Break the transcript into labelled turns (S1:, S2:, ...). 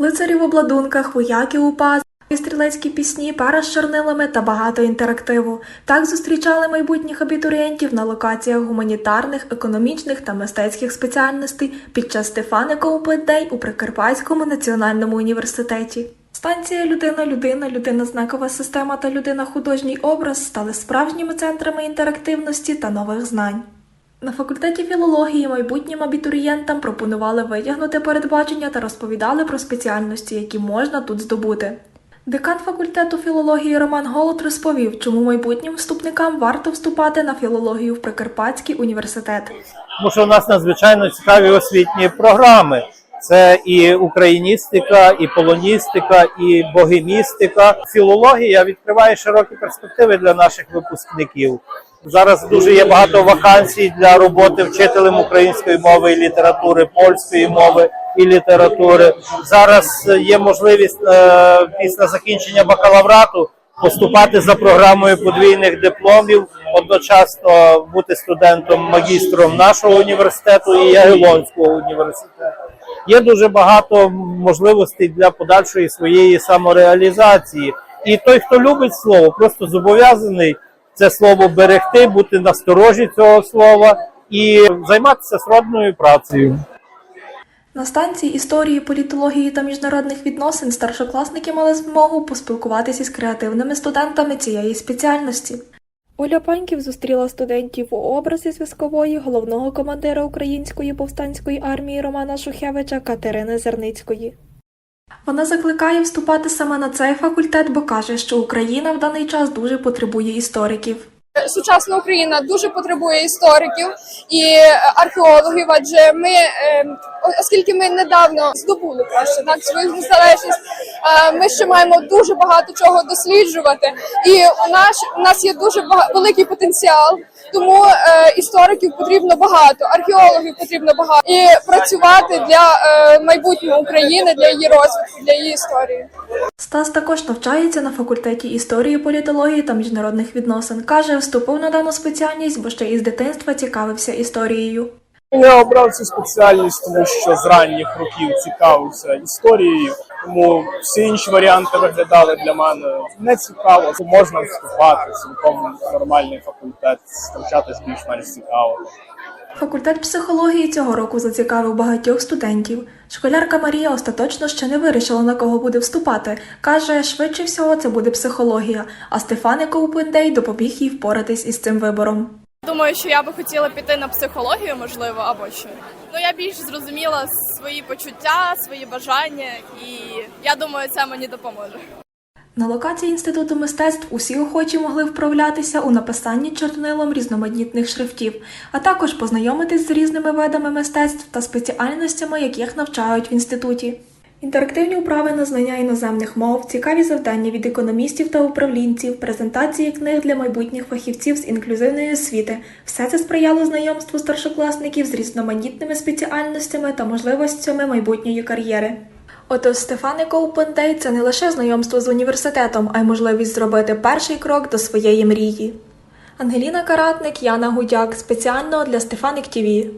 S1: Лицарі в обладунках, вояки у паз, стрілецькі пісні, пара з чорнилами та багато інтерактиву. Так зустрічали майбутніх абітурієнтів на локаціях гуманітарних, економічних та мистецьких спеціальностей під час Стефаника Дей у Прикарпатському національному університеті. Станція Людина, людина, людина знакова система та людина художній образ стали справжніми центрами інтерактивності та нових знань. На факультеті філології майбутнім абітурієнтам пропонували витягнути передбачення та розповідали про спеціальності, які можна тут здобути. Декан факультету філології Роман Голод розповів, чому майбутнім вступникам варто вступати на філологію в Прикарпатський університет.
S2: тому що у нас надзвичайно цікаві освітні програми. Це і україністика, і полоністика, і богемістика. Філологія відкриває широкі перспективи для наших випускників. Зараз дуже є багато вакансій для роботи вчителем української мови і літератури, польської мови і літератури. Зараз є можливість е, після закінчення бакалаврату поступати за програмою подвійних дипломів, одночасно бути студентом магістром нашого університету і Ягелонського університету. Є дуже багато можливостей для подальшої своєї самореалізації. І той, хто любить слово, просто зобов'язаний це слово берегти, бути насторожі цього слова і займатися сродною працею.
S1: На станції історії, політології та міжнародних відносин старшокласники мали змогу поспілкуватися з креативними студентами цієї спеціальності. Оля Паньків зустріла студентів у образі зв'язкової головного командира української повстанської армії Романа Шухевича Катерини Зерницької. Вона закликає вступати саме на цей факультет, бо каже, що Україна в даний час дуже потребує істориків.
S3: Сучасна Україна дуже потребує істориків і археологів, адже ми, е, оскільки ми недавно здобули краще так свою незалежність, е, ми ще маємо дуже багато чого досліджувати, і у нас у нас є дуже великий потенціал. Тому е, істориків потрібно багато, археологів потрібно багато і працювати для е, майбутнього України, для її розвитку, для її історії.
S1: Стас також навчається на факультеті історії, політології та міжнародних відносин. Каже, вступив на дану спеціальність, бо ще із дитинства цікавився історією.
S4: Я обрав цю спеціальність, тому що з ранніх років цікавився історією, тому всі інші варіанти виглядали для мене не цікаво. Можна вступати цілком нормальний факультет, навчатись більш-менш цікаво.
S1: Факультет психології цього року зацікавив багатьох студентів. Школярка Марія остаточно ще не вирішила, на кого буде вступати. Каже, швидше всього це буде психологія, а Стефаник Оупендей допоміг їй впоратись із цим вибором.
S5: Думаю, що я би хотіла піти на психологію, можливо, або що. Ну я більш зрозуміла свої почуття, свої бажання, і я думаю, це мені допоможе.
S1: На локації Інституту мистецтв усі охочі могли вправлятися у написанні чорнилом різноманітних шрифтів, а також познайомитись з різними видами мистецтв та спеціальностями, яких навчають в інституті. Інтерактивні вправи на знання іноземних мов, цікаві завдання від економістів та управлінців, презентації книг для майбутніх фахівців з інклюзивної освіти все це сприяло знайомству старшокласників з різноманітними спеціальностями та можливостями майбутньої кар'єри. Отож, Open Day – це не лише знайомство з університетом, а й можливість зробити перший крок до своєї мрії. Ангеліна Каратник, Яна Гудяк спеціально для Стефаник ТІВІ.